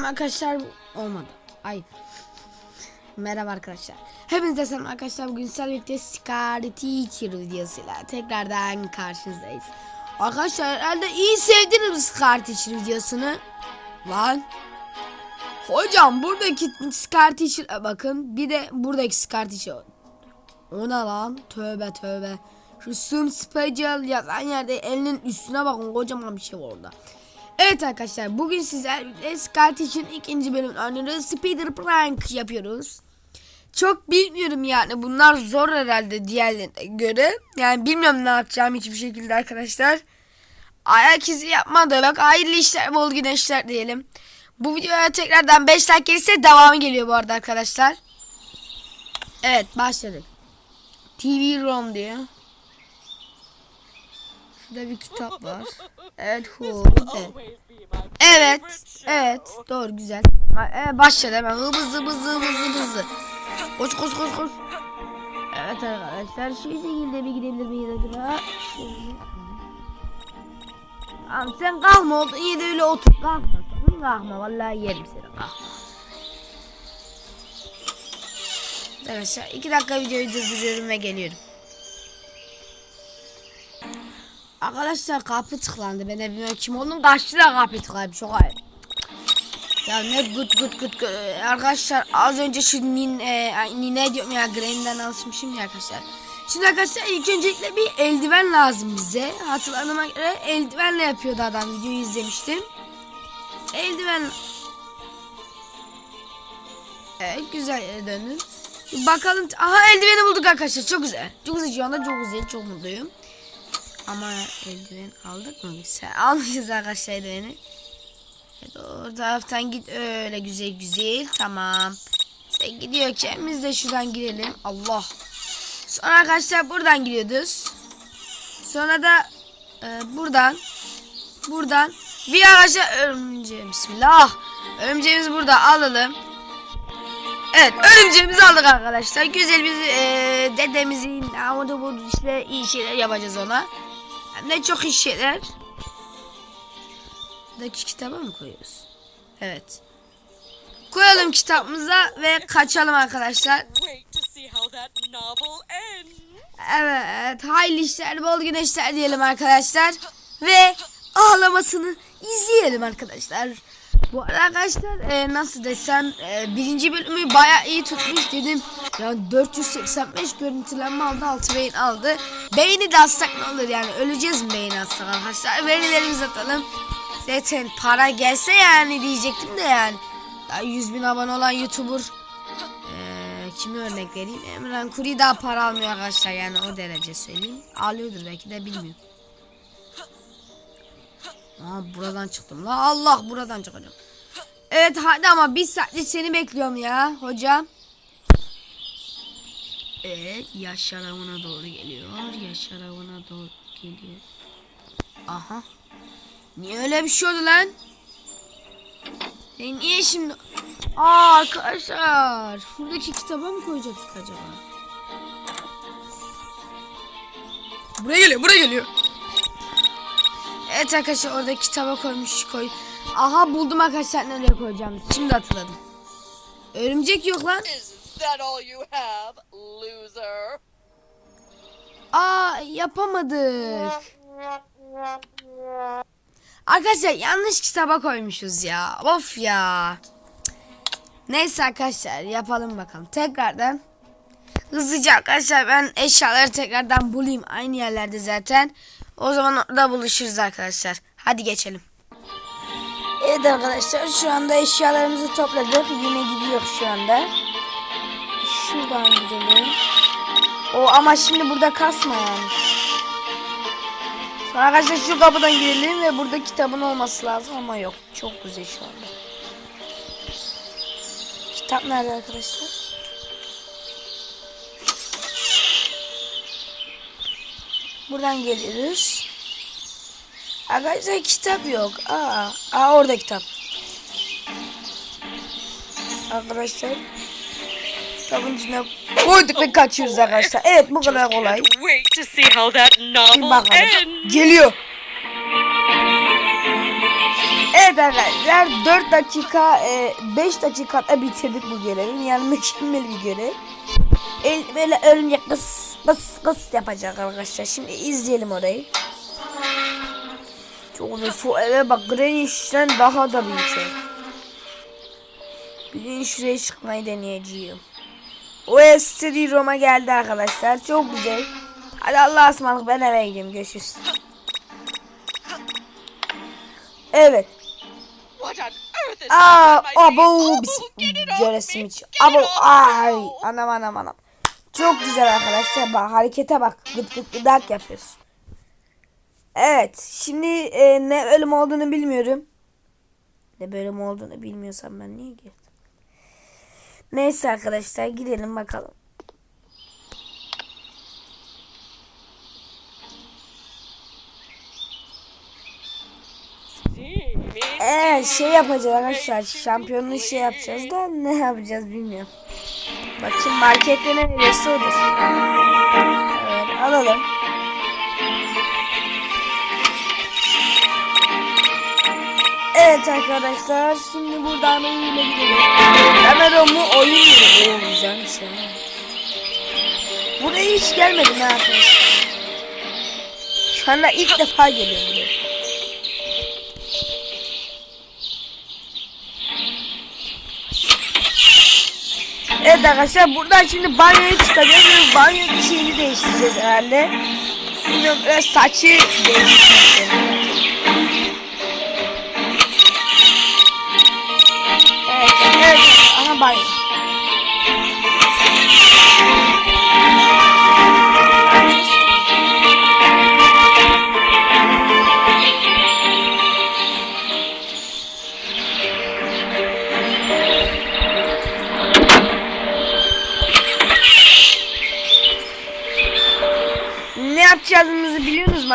selam arkadaşlar. Olmadı. Ay. Merhaba arkadaşlar. Hepinize selam arkadaşlar. Bugün sizlerle birlikte Teacher videosuyla tekrardan karşınızdayız. Arkadaşlar herhalde iyi sevdiniz bu Scar Teacher videosunu. Lan. Hocam buradaki Scar Teacher bakın. Bir de buradaki Scar Teacher. O ne lan? Tövbe tövbe. Şu Sum Special yazan yerde elinin üstüne bakın kocaman bir şey var orada. Evet arkadaşlar bugün sizlerle Scar Teacher'ın ikinci bölüm oynuyoruz. Speeder Prank yapıyoruz. Çok bilmiyorum yani bunlar zor herhalde diğerlerine göre. Yani bilmiyorum ne yapacağım hiçbir şekilde arkadaşlar. Ayak izi yapma bak hayırlı işler bol güneşler diyelim. Bu videoya tekrardan 5 like gelirse devamı geliyor bu arada arkadaşlar. Evet başladık. TV ROM diyor. Şurada bir kitap var. Evet hu. Evet. Evet. Evet. Doğru güzel. Evet, başladı hemen. Hızlı hızlı hızlı hızlı. Koş koş koş koş. Evet arkadaşlar şu şekilde bir gidebilir miyiz acaba? Şöyle. Sen kalkma oldun yine de öyle otur. Kalkma sakın kalkma. Vallahi yerim seni kalkma. Arkadaşlar iki dakika videoyu durduruyorum ve geliyorum. Arkadaşlar kapı tıklandı. Ben de bilmiyorum kim olduğunu karşıda kapı tıklandı. Çok ayıp. Ya ne gut gut gut. Ee, Arkadaşlar az önce şu nin, e, nine diyorum ya Granny'den alışmışım ya arkadaşlar. Şimdi arkadaşlar ilk öncelikle bir eldiven lazım bize. Hatırladığıma göre eldivenle yapıyordu adam. Videoyu izlemiştim. Eldiven. Evet güzel yere döndüm. Bakalım. Aha eldiveni bulduk arkadaşlar. Çok güzel. Çok güzel şu anda çok güzel. Çok mutluyum. Ama eldiven aldık mı? Sen almışız arkadaşlar eldiveni. Evet, o taraftan git öyle güzel güzel. Tamam. Sen gidiyorken biz de şuradan girelim. Allah. Sonra arkadaşlar buradan giriyoruz. Sonra da e, buradan buradan bir arkadaşlar örümceğim bismillah. Örümceğimizi burada alalım. Evet örümceğimizi aldık arkadaşlar. Güzel bir e, dedemizin işte iyi şeyler yapacağız ona. De çok iyi şeyler. Buradaki kitaba mı koyuyoruz? Evet. Koyalım kitabımıza ve kaçalım arkadaşlar. Evet, hayırlı işler, bol güneşler diyelim arkadaşlar. Ve ağlamasını izleyelim arkadaşlar. Bu arkadaşlar e, nasıl desem e, birinci bölümü baya iyi tutmuş dedim. Yani 485 görüntülenme aldı 6 beyin aldı. Beyni de atsak ne olur yani öleceğiz mi beyni atsak arkadaşlar. Verilerimizi atalım. Zaten para gelse yani diyecektim de yani. Daha 100 bin abone olan YouTuber ee, kimi örnek vereyim? Emran Kuri daha para almıyor arkadaşlar yani o derece söyleyeyim. Alıyordur belki de bilmiyorum. Aa buradan çıktım. La Allah buradan çıkacağım. Evet hadi ama bir saattir seni bekliyorum ya hocam. Evet yaş şarabına doğru geliyor. Yaş şarabına doğru geliyor. Aha. Niye öyle bir şey oldu lan? E niye şimdi? Aa arkadaşlar. Şuradaki kitaba mı koyacaktık acaba? Buraya geliyor, buraya geliyor. Evet arkadaşlar orada kitaba koymuş koy. Aha buldum arkadaşlar nereye koyacağım. Şimdi hatırladım. Örümcek yok lan. Aa yapamadık. Arkadaşlar yanlış kitaba koymuşuz ya. Of ya. Neyse arkadaşlar yapalım bakalım. Tekrardan. Hızlıca arkadaşlar ben eşyaları tekrardan bulayım. Aynı yerlerde zaten. O zaman orada buluşuruz arkadaşlar. Hadi geçelim. Evet arkadaşlar şu anda eşyalarımızı topladık. Yine gidiyor şu anda. Şuradan gidelim. O ama şimdi burada kasma yani. Sonra arkadaşlar şu kapıdan girelim ve burada kitabın olması lazım ama yok. Çok güzel şu anda. Kitap nerede arkadaşlar? Buradan geliyoruz. Arkadaşlar kitap yok. Aa, aa orada kitap. Arkadaşlar kitabın içine koyduk ve kaçıyoruz arkadaşlar. Evet bu kadar kolay. Bir bakalım. Geliyor. Evet arkadaşlar 4 dakika 5 dakikada bitirdik bu görevi. Yani mükemmel bir görev. El, böyle örümcek kıs kıs kıs yapacak arkadaşlar. Şimdi izleyelim orayı. Çok güzel. Şu eve bak Greenwich'ten daha da büyük ev. Bir şuraya çıkmayı deneyeceğim. O Esteri Roma geldi arkadaşlar. Çok güzel. Hadi Allah'a ısmarladık ben eve gideyim. Görüşürüz. Evet. Aa, abo göresim hiç. Abo ay anam anam anam. Çok güzel arkadaşlar bak harekete bak gıt gıt gıdak yapıyoruz. Evet şimdi e, ne ölüm olduğunu bilmiyorum. Ne bölüm olduğunu bilmiyorsam ben niye girdim? Neyse arkadaşlar gidelim bakalım. Evet şey yapacağız arkadaşlar. Şampiyonluğu şey yapacağız da ne yapacağız bilmiyorum. Bakayım markette ne verirse odur. Evet alalım. Evet arkadaşlar şimdi buradan oyuna gidelim. Hemen o mu oyun mu? Oo güzelmiş ya. Buraya hiç gelmedim ha arkadaşlar. Şu anda ilk defa geliyorum buraya. Evet arkadaşlar buradan şimdi banyoya çıkacağız banyo şeyini değiştireceğiz herhalde. Bilmiyorum biraz saçı değiştireceğiz. Evet, evet, aha banyo.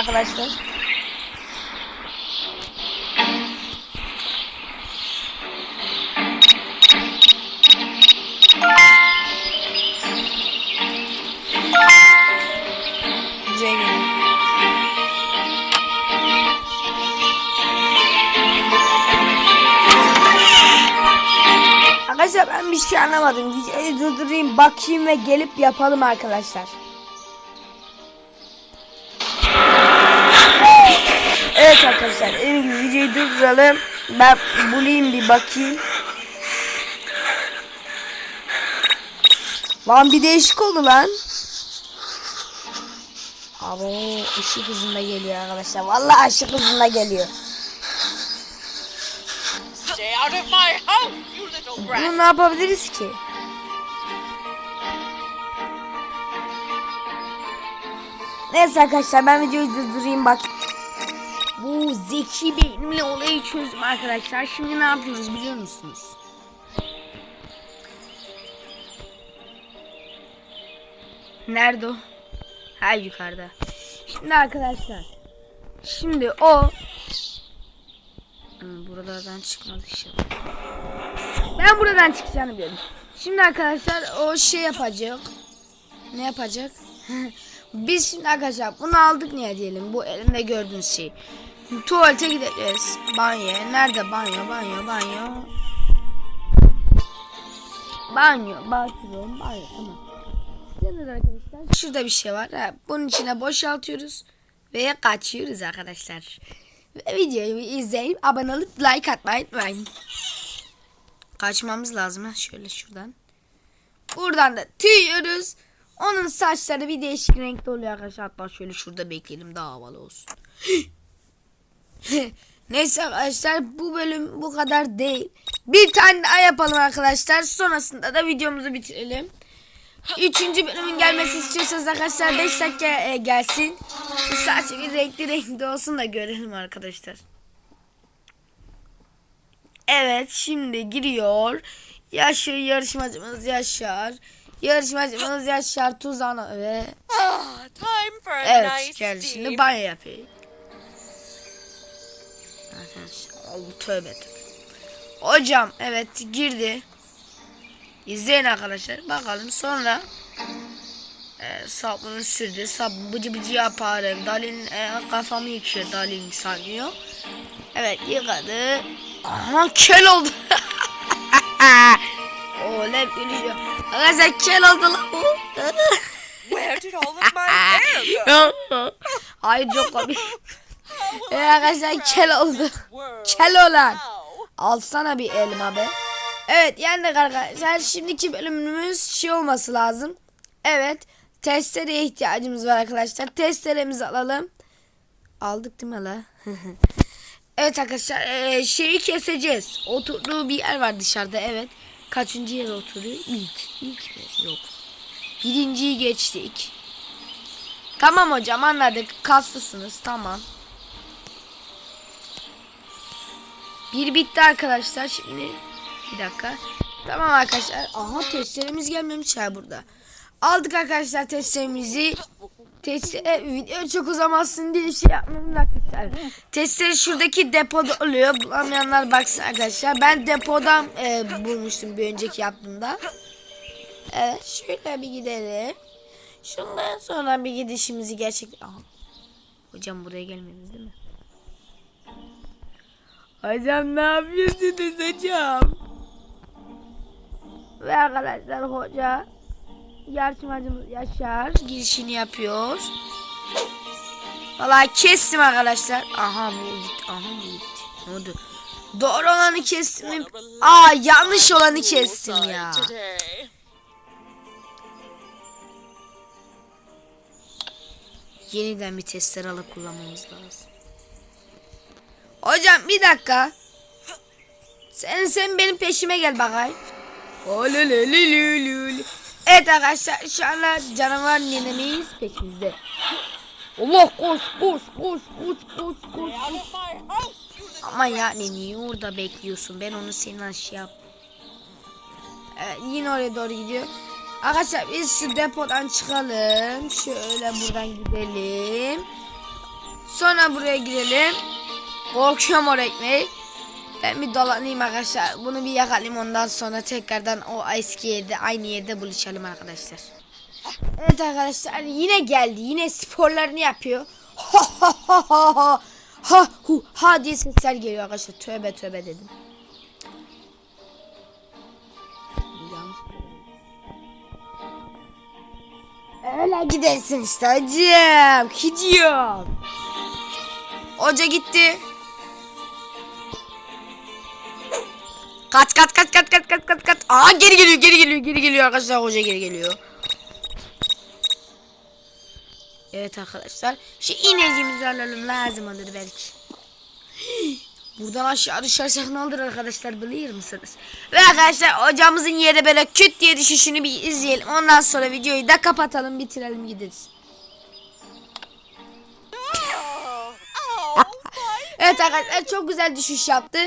Arkadaşlar? Arkadaşlar ben bir şey anlamadım. Videoyu durdurayım bakayım ve gelip yapalım arkadaşlar. Durduralım. Ben bulayım bir bakayım. Lan bir değişik oldu lan. Abo ışık hızında geliyor arkadaşlar. Vallahi ışık hızında geliyor. Bunu ne yapabiliriz ki? Neyse arkadaşlar ben videoyu durdurayım bak. Bu zeki benimle olayı çözdüm arkadaşlar. Şimdi ne yapıyoruz biliyor musunuz? Nerede o? Ha yukarıda. Şimdi arkadaşlar. Şimdi o buralardan çıkmadı inşallah. Ben buradan çıkacağını biliyorum. Şimdi arkadaşlar o şey yapacak. Ne yapacak? Biz şimdi arkadaşlar bunu aldık niye diyelim. Bu elimde gördüğünüz şey. Tuvalete gideceğiz. Banyo. Nerede banyo? Banyo, banyo. Banyo, bathroom, banyo. Tamam. Sizler arkadaşlar. Şurada bir şey var. Bunun içine boşaltıyoruz. Ve kaçıyoruz arkadaşlar. Ve videoyu izleyip abone olup like atmayı unutmayın. Kaçmamız lazım şöyle şuradan. Buradan da tüyüyoruz. Onun saçları bir değişik renkte oluyor arkadaşlar. Hatta şöyle şurada bekleyelim daha havalı olsun. Neyse arkadaşlar bu bölüm bu kadar değil. Bir tane daha yapalım arkadaşlar. Sonrasında da videomuzu bitirelim. Üçüncü bölümün gelmesi istiyorsanız arkadaşlar 5 dakika e, gelsin. Sadece bir renkli renkli olsun da görelim arkadaşlar. Evet şimdi giriyor. Yaşar yarışmacımız Yaşar. Yarışmacımız Yaşar Tuzan ve Ah, time for a evet nice geldi şimdi banyo yapıyor. Arkadaşlar Allah tövbe tövbe. Hocam evet girdi. İzleyin arkadaşlar bakalım sonra e, sabunu sürdü. Sabun bıcı bıcı yaparım. Dalin e, kafamı yıkıyor. Dalin sanıyor. Evet yıkadı. Aha kel oldu. Oley gülüyor. Arkadaşlar kel oldu lan bu. Where did all of my hair go? Hayır çok komik. Ee, arkadaşlar kel oldu. Kel olan. Alsana bir elma be. Evet yani arkadaşlar şimdiki bölümümüz şey olması lazım. Evet testereye ihtiyacımız var arkadaşlar. Testeremizi alalım. Aldık değil mi la? evet arkadaşlar eee, şeyi keseceğiz. Oturduğu bir yer var dışarıda evet. Kaçıncı yere oturuyor? İlk. İlk mi? Yok. Birinciyi geçtik. Tamam hocam anladık. Kaslısınız tamam. Bir bitti arkadaşlar şimdi. Bir dakika. Tamam arkadaşlar. Aha testlerimiz gelmemiş ya burada. Aldık arkadaşlar testlerimizi. Testere video çok uzamasın diye şey yapmadım da arkadaşlar. Testleri şuradaki depoda oluyor. Bulamayanlar baksın arkadaşlar. Ben depodan e, bulmuştum bir önceki yaptığımda. Evet şöyle bir gidelim. Şundan sonra bir gidişimizi gerçek... Aha. Hocam buraya gelmediniz değil mi? Hocam ne yapıyorsunuz hocam? Ve arkadaşlar hoca yarışmacımız Yaşar girişini yapıyor. Vallahi kestim arkadaşlar. Aha bu gitti. Aha bu gitti. Ne oldu? Doğru olanı kestim. Aa yanlış olanı kestim ya. Yeniden bir testler alıp kullanmamız lazım. Hocam bir dakika. Sen sen benim peşime gel bakayım. Evet arkadaşlar şu anda canavar nenemiz peşimizde. Allah koş koş koş koş koş koş. Ama ya ne niye orada bekliyorsun? Ben onu senin şey yap. Evet, yine oraya doğru gidiyor. Arkadaşlar biz şu depodan çıkalım. Şöyle buradan gidelim. Sonra buraya gidelim. Korkuyorum oraya ekmeği. Ben bir dolanayım arkadaşlar. Bunu bir yakalım ondan sonra tekrardan o eski yerde aynı yerde buluşalım arkadaşlar. Evet arkadaşlar yine geldi. Yine sporlarını yapıyor. Ha ha ha ha ha. Ha hu ha diye sesler geliyor arkadaşlar. Tövbe tövbe dedim. Öyle gidersin işte hocam. Gidiyorum. Hoca gitti. Kaç kaç kaç kaç kaç kaç kaç kaç. Aa geri geliyor geri geliyor geri geliyor arkadaşlar hoca geri geliyor. Evet arkadaşlar. Şu iğneciğimizi alalım lazım olur belki. Buradan aşağı düşersek ne olur arkadaşlar biliyor musunuz? Ve arkadaşlar hocamızın yere böyle küt diye düşüşünü bir izleyelim. Ondan sonra videoyu da kapatalım bitirelim gideriz. Oh, oh, Evet arkadaşlar çok güzel düşüş yaptı.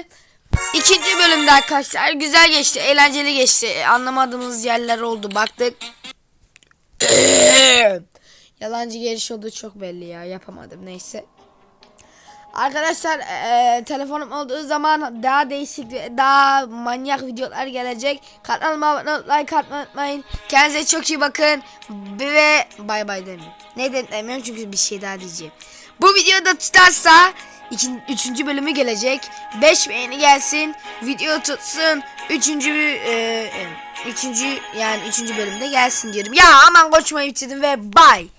İkinci bölümde arkadaşlar güzel geçti, eğlenceli geçti. Anlamadığımız yerler oldu, baktık. Yalancı geliş olduğu çok belli ya, yapamadım neyse. Arkadaşlar eee, telefonum olduğu zaman daha değişik, daha manyak videolar gelecek. Kanalıma abone olup like atmayı unutmayın. Kendinize çok iyi bakın. Ve bay bay demiyorum. Neden demiyorum çünkü bir şey daha diyeceğim. Bu videoda tutarsa ikinci, üçüncü bölümü gelecek. 5 beğeni gelsin. Video tutsun. Üçüncü eee, üçüncü yani üçüncü bölümde gelsin diyorum. Ya aman koçmayı bitirdim ve bay.